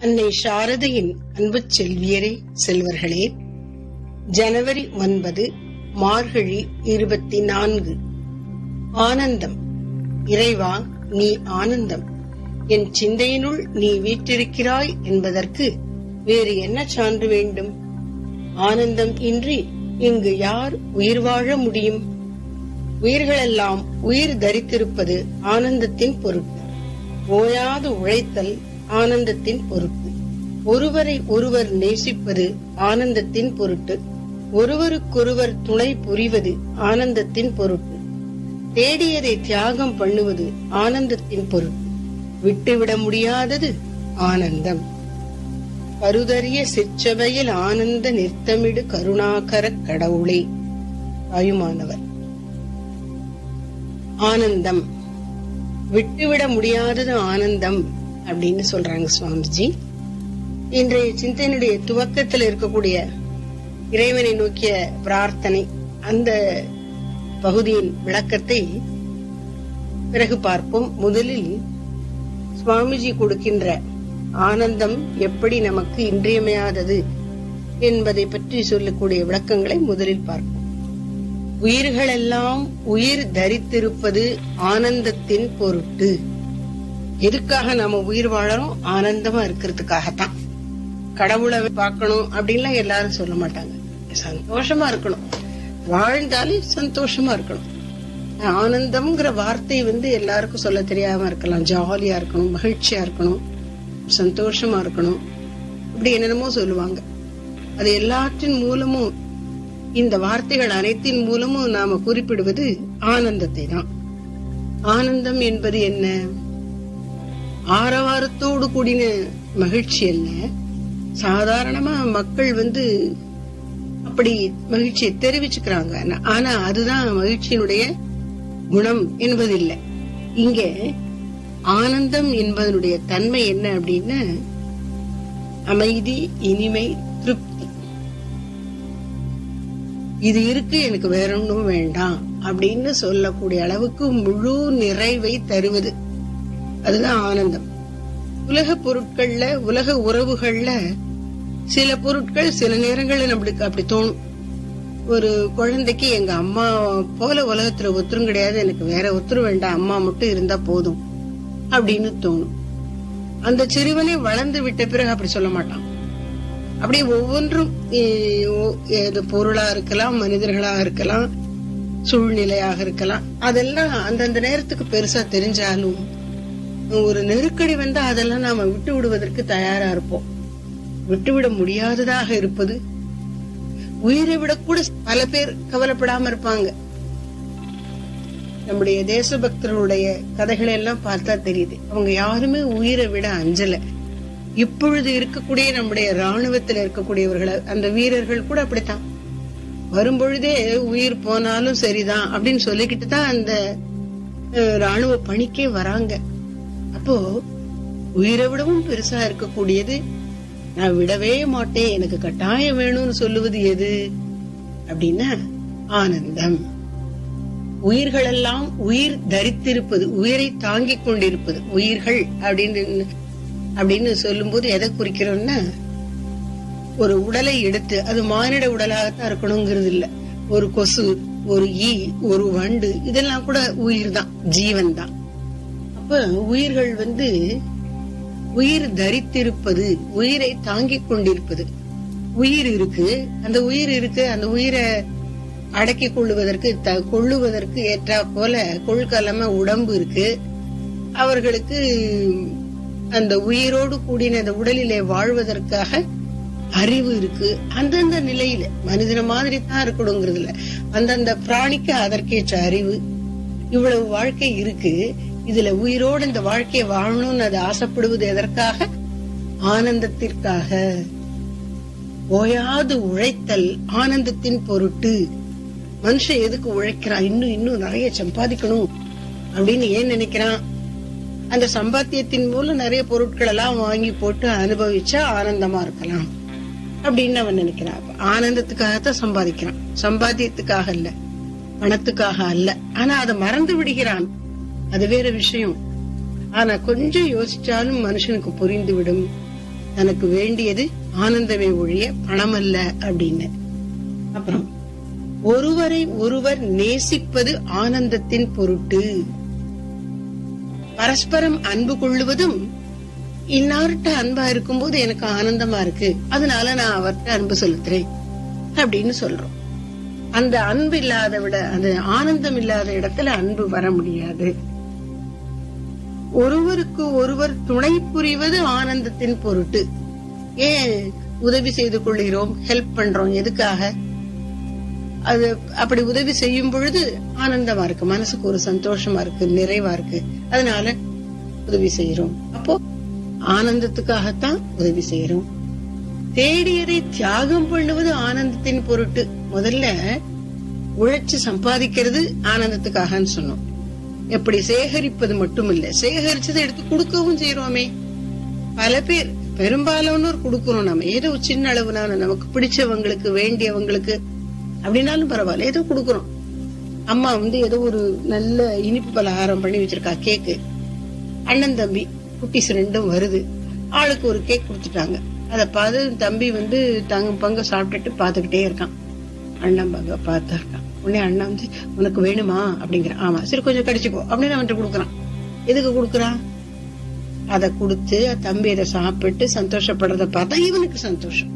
அன்னை சாரதையின் அன்பு செல்வியரே செல்வர்களே. ஜனவரி ஒன்பது மார்கழி இருபத்தி நான்கு. ஆனந்தம். இறைவா நீ ஆனந்தம். என் சிந்தையினுள் நீ வீற்றிருக்கிறாய் என்பதற்கு வேறு என்ன சான்று வேண்டும்? ஆனந்தம் இன்றி இங்கு யார் உயிர் வாழ முடியும்? உயிர்களெல்லாம் உயிர் தரித்திருப்பது ஆனந்தத்தின் பொருட்டு. ஓயாது உழைத்தல் ஆனந்தத்தின் பொருட்டு. ஒருவரை ஒருவர் நேசிப்பது ஆனந்தத்தின் பொருட்டு. ஒருவருக்கொருவர் துணை புரிவது ஆனந்தத்தின் பொருட்டு. தேடியதை தியாகம் பண்ணுவது ஆனந்தத்தின் பொருட்டு. விட்டுவிட முடியாதது ஆனந்தம். பருதறிய சிற்றவையில் ஆனந்த நிறுத்தமிடு கருணாகர கடவுளே. ஆயுமானவர் ஆனந்தம். விட்டுவிட முடியாதது ஆனந்தம். அப்படின்னு சொல்றாங்க சுவாமிஜி. இன்றைய சிந்தனையுடைய துவக்கத்தில் இருக்கக்கூடிய இறைவனை நோக்கிய பிரார்த்தனை அந்த பகுதியின் விளக்கத்தை பிறகு பார்ப்போம். முதலில் சுவாமிஜி கொடுக்கின்ற ஆனந்தம் எப்படி நமக்கு இன்றியமையாதது என்பதை பற்றி சொல்லக்கூடிய விளக்கங்களை முதலில் பார்ப்போம். உயிர்களெல்லாம் உயிர் தரித்திருப்பது ஆனந்தத்தின் பொருட்டு. எதுக்காக நாம உயிர் வாழறோம்? ஆனந்தமா இருக்கிறதுக்காகத்தான். கடவுளை பார்க்கணும் அப்படின்லாம் எல்லாரும் சொல்ல மாட்டாங்க. சந்தோஷமா இருக்கணும். வாழ்ந்தாலே சந்தோஷமா இருக்கணும். ஆனந்தம்ங்கிற வார்த்தை வந்து எல்லாருக்கும் சொல்ல தெரியாம இருக்கலாம். ஜாலியா இருக்கணும் மகிழ்ச்சியா இருக்கணும் சந்தோஷமா இருக்கணும். இப்படி என்னென்னமோ சொல்லுவாங்க. அது எல்லாற்றின் மூலமும் இந்த வார்த்தைகள் அனைத்தின் மூலமும் நாம குறிப்பிடுவது ஆனந்தத்தை தான் ஆனந்தம் என்பது என்ன? ஆரவாரத்தோடு கூடின மகிழ்ச்சி அல்ல. சாதாரணமா மக்கள் வந்து அப்படி மகிழ்ச்சியை தெரிவிச்சுக்கிறாங்க. ஆனா அதுதான் மகிழ்ச்சியினுடைய குணம் என்பதில்லை. இங்க ஆனந்தம் என்பதனுடைய தன்மை என்ன அப்படின்னா அமைதி இனிமை திருப்தி. இது இருக்கு எனக்கு வேற ஒன்றும் வேண்டாம் அப்படின்னு சொல்லக்கூடிய அளவுக்கு முழு நிறைவை தருவது. அதுதான் ஆனந்தம். உலக பொருட்கள்ல உலக உறவுகள்ல சில பொருட்கள் சில நேரங்கள்ல நம்மளுக்கு அப்படி தோணும். ஒரு குழந்தைக்கு எங்க அம்மா போல உலகத்துல ஒத்துரும் கிடையாது எனக்கு வேற ஒத்துரும் வேண்டாம் அம்மா மட்டும் இருந்தா போதும் அப்படின்னு தோணும். அந்த சிறுவனை வளர்ந்து விட்ட பிறகு அப்படி சொல்ல மாட்டான். அப்படி ஒவ்வொன்றும் பொருளா இருக்கலாம் மனிதர்களா இருக்கலாம் சூழ்நிலையாக இருக்கலாம். அதெல்லாம் அந்தந்த நேரத்துக்கு பெருசா தெரிஞ்சாலும் ஒரு நெருக்கடி வந்தா அதெல்லாம் நாம விட்டு விடுவதற்கு தயாரா இருப்போம். விட்டுவிட முடியாததாக இருப்பது உயிரை விட கூட பல பேர் கவலைப்படாம இருப்பாங்க. நம்முடைய தேசபக்தர்களுடைய கதைகளை எல்லாம் பார்த்தா தெரியுது. அவங்க யாருமே உயிரை விட அஞ்சல. இப்பொழுது இருக்கக்கூடிய நம்முடைய ராணுவத்தில் இருக்கக்கூடியவர்கள் அந்த வீரர்கள் கூட அப்படித்தான். வரும்பொழுதே உயிர் போனாலும் சரிதான் அப்படின்னு சொல்லிக்கிட்டு தான் அந்த ராணுவ பணிக்கே வராங்க. அப்போ உயிரை விடவும் பெருசா இருக்கக்கூடியது நான் விடவே மாட்டேன் எனக்கு கட்டாயம் வேணும்னு சொல்லுவது எது? அப்படின்னா ஆனந்தம். உயிர்கள் எல்லாம் உயிர் தரித்திருப்பது உயிரை தாங்கிக் கொண்டிருப்பது உயிர்கள் அப்படின்னு அப்படின்னு சொல்லும் போது எதை குறிக்கிறோம்னா ஒரு உடலை எடுத்து அது மானிட உடலாகத்தான் இருக்கணுங்கிறது இல்ல. ஒரு கொசு ஒரு ஈ ஒரு வண்டு இதெல்லாம் கூட உயிர் தான் ஜீவன் தான் அப்ப உயிர்கள் வந்து உயிர் தரித்திருப்பது உயிரை தாங்கிக் கொண்டிருப்பது. உயிர் இருக்கு. அந்த உயிர் இருக்கு. அந்த உயிரை அடக்கி கொள்ளுவதற்கு கொள்ளுவதற்கு ஏற்றா போல கொள்கலம உடம்பு இருக்கு. அவர்களுக்கு அந்த உயிரோடு கூடின அந்த உடலிலே வாழ்வதற்காக அறிவு இருக்கு. அந்தந்த நிலையில மனிதன மாதிரி தான் இருக்கணுங்கிறதுல. அந்தந்த பிராணிக்கு அதற்கேற்ற அறிவு. இவ்வளவு வாழ்க்கை இருக்கு. இதுல உயிரோடு இந்த வாழ்க்கையை வாழணும்னு அது ஆசைப்படுவது எதற்காக? ஆனந்தத்திற்காக. ஓயாது உழைத்தல் ஆனந்தத்தின் பொருட்டு. மனுஷன் எதுக்கு உழைக்கிறான்? இன்னும் இன்னும் நிறைய சம்பாதிக்கணும் அப்படின்னு ஏன் நினைக்கிறான்? அந்த சம்பாத்தியத்தின் மூலம் நிறைய பொருட்கள் எல்லாம் வாங்கி போட்டு அனுபவிச்சா ஆனந்தமா இருக்கலாம் அப்படின்னு அவன் நினைக்கிறான். ஆனந்தத்துக்காகத்தான் சம்பாதிக்கிறான். சம்பாத்தியத்துக்காக அல்ல பணத்துக்காக அல்ல. ஆனா அதை மறந்து விடுகிறான். அது வேற விஷயம். ஆனா கொஞ்சம் யோசிச்சாலும் மனுஷனுக்கு புரிந்து விடும் தனக்கு வேண்டியது ஆனந்தமே ஒழிய பணம் அல்ல அப்படின்னு. அப்புறம் ஒருவரை ஒருவர் நேசிப்பது ஆனந்தத்தின் பொருட்டு. பரஸ்பரம் அன்பு கொள்ளுவதும் இன்னார்ட்ட அன்பா இருக்கும் போது எனக்கு ஆனந்தமா இருக்கு. அதனால நான் அவர்கிட்ட அன்பு செலுத்துறேன் அப்படின்னு சொல்றோம். அந்த அன்பு இல்லாத விட அந்த ஆனந்தம் இல்லாத இடத்துல அன்பு வர முடியாது. ஒருவருக்கு ஒருவர் துணை புரிவது ஆனந்தத்தின் பொருட்டு. ஏன் உதவி செய்து கொள்கிறோம்? ஹெல்ப் பண்றோம். எதுக்காக? அது அப்படி உதவி செய்யும் பொழுது ஆனந்தமா இருக்கு. மனசுக்கு ஒரு சந்தோஷமா இருக்கு. நிறைவா இருக்கு. அதனால உதவி செய்யறோம் அப்போ ஆனந்தத்துக்காகத்தான் உதவி செய்யறோம் தேடியதை தியாகம் பண்ணுவது ஆனந்தத்தின் பொருட்டு. முதல்ல உழைச்சு சம்பாதிக்கிறது ஆனந்தத்துக்காகன்னு சொன்னோம். எப்படி சேகரிப்பது மட்டும் இல்ல சேகரிச்சதை எடுத்து கொடுக்கவும் செய்யறோமே பல பேர் பெரும்பாலானோர் கொடுக்கிறோம் நம்ம ஏதோ ஒரு சின்ன அளவுனால நமக்கு பிடிச்சவங்களுக்கு வேண்டியவங்களுக்கு அப்படின்னாலும் பரவாயில்ல. ஏதோ கொடுக்கறோம். அம்மா வந்து ஏதோ ஒரு நல்ல இனிப்பு பலகாரம் பண்ணி வச்சிருக்கா கேக்கு. அண்ணன் தம்பி குட்டிஸ் ரெண்டும் வருது. ஆளுக்கு ஒரு கேக் கொடுத்துட்டாங்க. அத பார்த்து தம்பி வந்து தங்க பங்க சாப்பிட்டுட்டு பாத்துக்கிட்டே இருக்கான். அண்ணன் பங்க பார்த்து இருக்கான் உடனே அண்ணா வந்து உனக்கு வேணுமா? அப்படிங்கிறான் ஆமா. சரி கொஞ்சம் கடிச்சுக்கோ. அப்படின்னு அவன்கிட்ட கொடுக்குறான். எதுக்கு கொடுக்குறான்? அதை கொடுத்து தம்பி அதை சாப்பிட்டு சந்தோஷப்படுறத பார்த்தா இவனுக்கு சந்தோஷம்.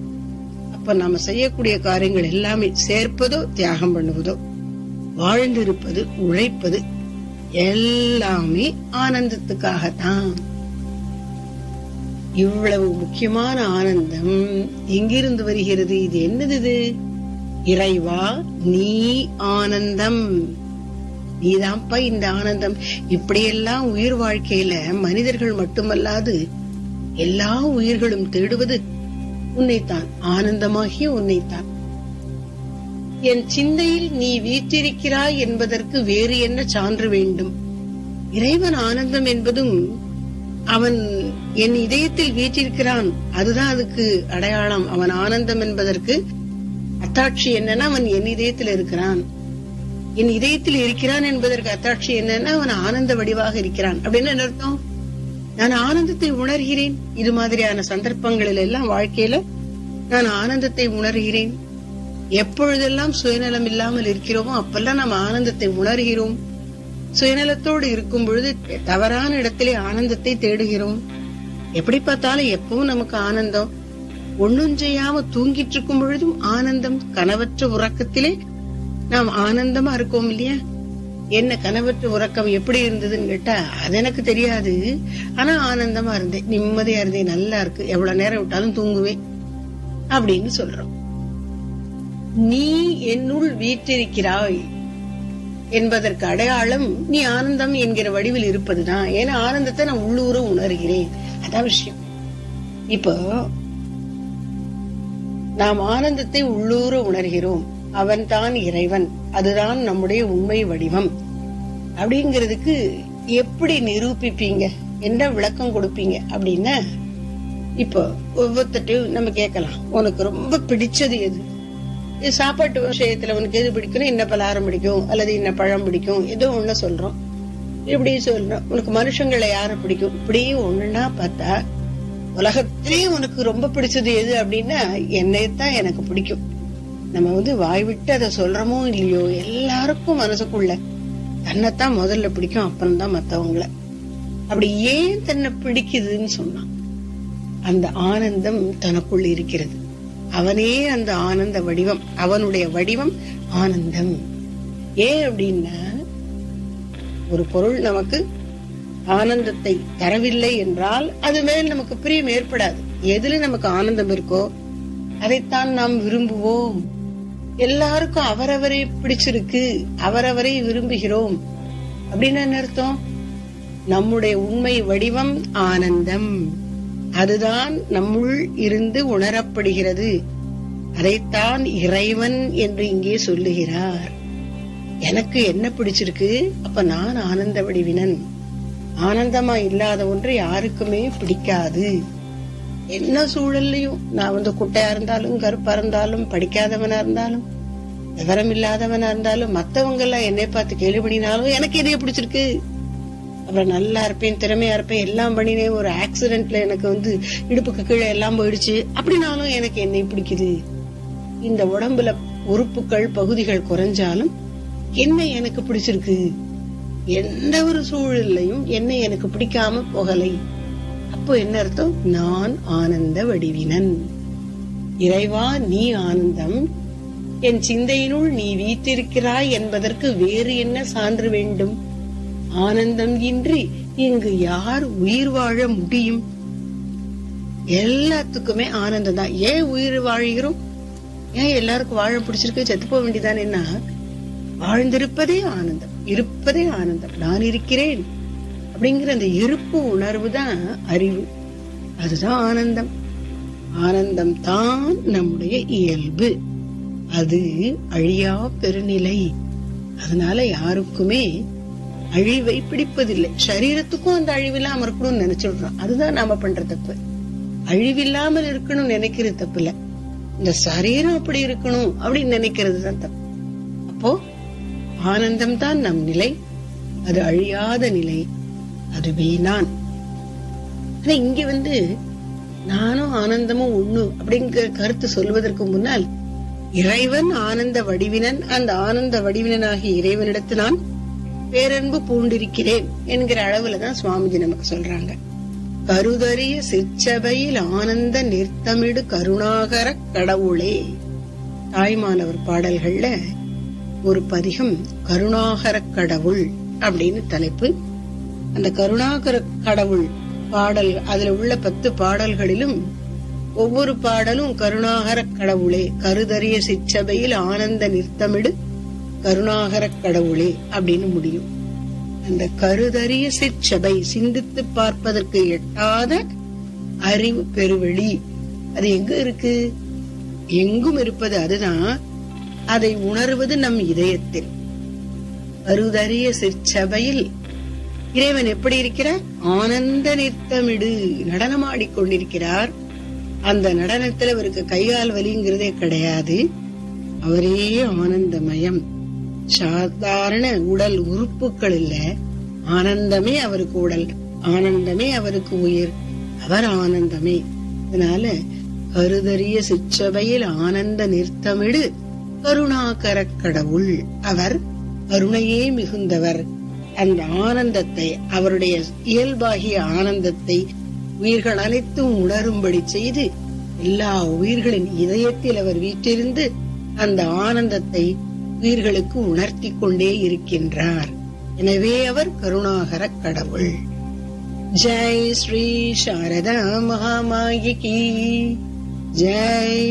அப்ப நாம செய்யக்கூடிய காரியங்கள் எல்லாமே சேர்ப்பதோ தியாகம் பண்ணுவதோ வாழ்ந்திருப்பது உழைப்பது எல்லாமே ஆனந்தத்துக்காகத்தான். இவ்வளவு முக்கியமான ஆனந்தம் எங்கிருந்து வருகிறது? இது என்னது இது? இறைவா நீ ஆனந்தம். நீதான்ப்பா இந்த ஆனந்தம். இப்படியெல்லாம் உயிர் வாழ்க்கையில மனிதர்கள் மட்டுமல்லாது எல்லா உயிர்களும் தேடுவது உன்னைத்தான் ஆனந்தமாகிய உன்னைத்தான். என் சிந்தையில் நீ வீற்றிருக்கிறாய் என்பதற்கு வேறு என்ன சான்று வேண்டும்? இறைவன் ஆனந்தம் என்பதும் அவன் என் இதயத்தில் வீற்றிருக்கிறான். அதுதான் அதுக்கு அடையாளம். அவன் ஆனந்தம் என்பதற்கு அத்தாட்சி என்னன்னா அவன் என் இதயத்தில் இருக்கிறான். என் இதயத்தில் இருக்கிறான் என்பதற்கு அத்தாட்சி என்னன்னா அவன் ஆனந்த வடிவாக இருக்கிறான். அப்படின்னு என்ன அர்த்தம்? நான் ஆனந்தத்தை உணர்கிறேன். இது மாதிரியான சந்தர்ப்பங்களில் எல்லாம் வாழ்க்கையில நான் ஆனந்தத்தை உணர்கிறேன். எப்பொழுதெல்லாம் சுயநலம் இல்லாமல் இருக்கிறோமோ அப்பெல்லாம் நாம் ஆனந்தத்தை உணர்கிறோம். சுயநலத்தோடு இருக்கும் பொழுது தவறான இடத்திலே ஆனந்தத்தை தேடுகிறோம். எப்படி பார்த்தாலும் எப்பவும் நமக்கு ஆனந்தம். ஒண்ணும் செய்யாம தூங்கிட்டு இருக்கும் பொழுதும் ஆனந்தம் கனவற்ற உறக்கத்திலே நாம் ஆனந்தமா இருக்கோம் இல்லையா? என்ன கனவற்ற உறக்கம் எப்படி இருந்ததுன்னு கேட்டா அது எனக்கு தெரியாது. ஆனா ஆனந்தமா இருந்தேன். நிம்மதியா இருந்தேன். நல்லா இருக்கு. எவ்வளவு நேரம் விட்டாலும் தூங்குவேன். அப்படின்னு சொல்றோம். நீ என்னுள் வீற்றிருக்கிறாய் என்பதற்கு அடையாளம் நீ ஆனந்தம் என்கிற வடிவில் இருப்பதுதான். ஏன்னா ஆனந்தத்தை நான் உள்ளூர உணர்கிறேன். அதான் விஷயம். இப்போ நாம் ஆனந்தத்தை உள்ளூர உணர்கிறோம். அவன் தான் இறைவன். அதுதான் நம்முடைய உண்மை வடிவம். அப்படிங்கிறதுக்கு எப்படி நிரூபிப்பீங்க? என்ன விளக்கம் கொடுப்பீங்க? அப்படின்னா இப்போ ஒவ்வொருத்தையும் நம்ம கேட்கலாம். உனக்கு ரொம்ப பிடிச்சது எது? இது சாப்பாட்டு விஷயத்துல உனக்கு எது பிடிக்கும் என்ன பலகாரம் பிடிக்கும்? அல்லது என்ன பழம் பிடிக்கும்? ஏதோ ஒண்ணு சொல்றோம். இப்படி சொல்றோம். உனக்கு மனுஷங்களை யாரை பிடிக்கும்? இப்படி ஒண்ணுன்னா பார்த்தா உலகத்திலேயே உனக்கு ரொம்ப பிடிச்சது எது அப்படின்னா என்னைத்தான் எனக்கு பிடிக்கும். நம்ம வந்து வாய் விட்டு அதை சொல்றோமோ இல்லையோ எல்லாருக்கும் மனசுக்குள்ள தன்னைத்தான் முதல்ல பிடிக்கும் அப்புறம் தான் மத்தவங்கள. அப்படி ஏன் தன்னை பிடிக்குதுன்னு சொன்னான். அந்த ஆனந்தம் தனக்குள் இருக்கிறது. அவனே அந்த ஆனந்த வடிவம் அவனுடைய வடிவம் ஆனந்தம். ஏன் அப்படின்னா ஒரு பொருள் நமக்கு ஆனந்தத்தை தரவில்லை என்றால் அது மேல் நமக்கு பிரியம் ஏற்படாது. எதுல நமக்கு ஆனந்தம் இருக்கோ அதைத்தான் நாம் விரும்புவோம். எல்லாருக்கும் அவரவரை பிடிச்சிருக்கு அவரவரை விரும்புகிறோம். அப்படின்னு என்ன அர்த்தம்? நம்முடைய உண்மை வடிவம் ஆனந்தம். அதுதான் நம்முள் இருந்து உணரப்படுகிறது. அதைத்தான் இறைவன் என்று இங்கே சொல்லுகிறார். எனக்கு என்ன பிடிச்சிருக்கு? அப்ப நான் ஆனந்த வடிவினன். ஆனந்தமா இல்லாத ஒன்று யாருக்குமே பிடிக்காது. என்ன சூழல்லையும் நான் வந்து குட்டையா இருந்தாலும் கருப்பா இருந்தாலும் படிக்காதவனா இருந்தாலும் விவரம் இல்லாதவனா இருந்தாலும் மத்தவங்க எல்லாம் என்னை பார்த்து கேள்வி பண்ணினாலும் எனக்கு எதைய பிடிச்சிருக்கு. அப்புறம் நல்லா இருப்பேன் திறமையா இருப்பேன் எல்லாம் பண்ணினேன் ஒரு ஆக்சிடென்ட்ல எனக்கு வந்து இடுப்புக்கு கீழே எல்லாம் போயிடுச்சு. அப்படின்னாலும் எனக்கு என்னை பிடிக்குது. இந்த உடம்புல உறுப்புகள் பகுதிகள் குறைஞ்சாலும் என்ன எனக்கு பிடிச்சிருக்கு. எந்த ஒரு சூழல்லையும் என்னை எனக்கு பிடிக்காம போகலை. அப்போ என்ன அர்த்தம்? நான் ஆனந்த வடிவினன். இறைவா நீ ஆனந்தம். என் சிந்தையினுள் நீ வீத்திருக்கிறாய் என்பதற்கு வேறு என்ன சான்று வேண்டும்? ஆனந்தம் இன்றி இங்கு யார் உயிர் வாழ முடியும்? எல்லாத்துக்குமே ஆனந்தம் தான். ஏன் உயிர் வாழ்கிறோம்? ஏன் எல்லாருக்கும் வாழ பிடிச்சிருக்கு? செத்து போக வேண்டியதானேன்னா வாழ்ந்திருப்பதே ஆனந்தம். இருப்பதே ஆனந்தம். நான் இருக்கிறேன் அப்படிங்கிற அந்த இருப்பு உணர்வு தான் அறிவு. அதுதான் ஆனந்தம். ஆனந்தம் தான் நம்முடைய இயல்பு. அது அழியா பெருநிலை. அதனால யாருக்குமே அழிவை பிடிப்பதில்லை. சரீரத்துக்கும் அந்த அழிவில்லாம இருக்கணும்னு நினைச்சிடுறோம். அதுதான் நாம பண்ற தப்பு. அழிவில்லாமல் இருக்கணும்னு நினைக்கிறது தப்பு இல்ல. இந்த சரீரம் அப்படி இருக்கணும் அப்படின்னு நினைக்கிறது தான் தப்பு. அப்போ ஆனந்தம் தான் நம் நிலை. அது அழியாத நிலை. அதுவே நான். ஆனா இங்க வந்து நானும் ஆனந்தமும் ஒண்ணு அப்படிங்கிற கருத்து சொல்வதற்கு முன்னால் இறைவன் ஆனந்த வடிவினன் அந்த ஆனந்த வடிவினனாகிய இறைவனிடத்து நான் பேரன்பு பூண்டிருக்கிறேன் என்கிற அளவுலதான் சுவாமிஜி நமக்கு சொல்றாங்க. கருதறிய சிற்சபையில் ஆனந்த நிறுத்தமிடு கருணாகர கடவுளே. தாய்மானவர் பாடல்கள்ல ஒரு பதிகம் கருணாகர கடவுள் அப்படின்னு தலைப்பு. அந்த கருணாகர கடவுள் பாடல் அதுல உள்ள பத்து பாடல்களிலும் ஒவ்வொரு பாடலும் கருணாகர கடவுளே கருதறிய சிச்சபையில் ஆனந்த நிறுத்தமிடு கருணாகர கடவுளே அப்படின்னு முடியும். அந்த கருதறிய சிச்சபை சிந்தித்து பார்ப்பதற்கு எட்டாத அறிவு பெருவெளி. அது எங்க இருக்கு? எங்கும் இருப்பது அதுதான் அதை உணர்வது நம் இதயத்தில். அருதறிய சிற்சபையில் இறைவன் எப்படி இருக்கிறார்? ஆனந்த நிறுத்தமிடு நடனமாடி கொண்டிருக்கிறார். அந்த நடனத்துல அவருக்கு கைகால் வலிங்கிறதே கிடையாது. அவரே ஆனந்தமயம். சாதாரண உடல் உறுப்புகள் இல்ல. ஆனந்தமே அவருக்கு உடல் ஆனந்தமே அவருக்கு உயிர். அவர் ஆனந்தமே. அதனால கருதறிய சிற்சபையில் ஆனந்த நிறுத்தமிடு கருணாகர கடவுள் அவர் கருணையே மிகுந்தவர். அந்த ஆனந்தத்தை அவருடைய இயல்பாகிய ஆனந்தத்தை உயிர்கள் அனைத்தும் உணரும்படி செய்து எல்லா உயிர்களின் இதயத்தில் அவர் வீற்றிருந்து அந்த ஆனந்தத்தை உயிர்களுக்கு உணர்த்தி கொண்டே இருக்கின்றார். எனவே அவர் கருணாகர கடவுள் ஜெய் ஸ்ரீ சாரதா மகாமாயி கி. ஜெய்.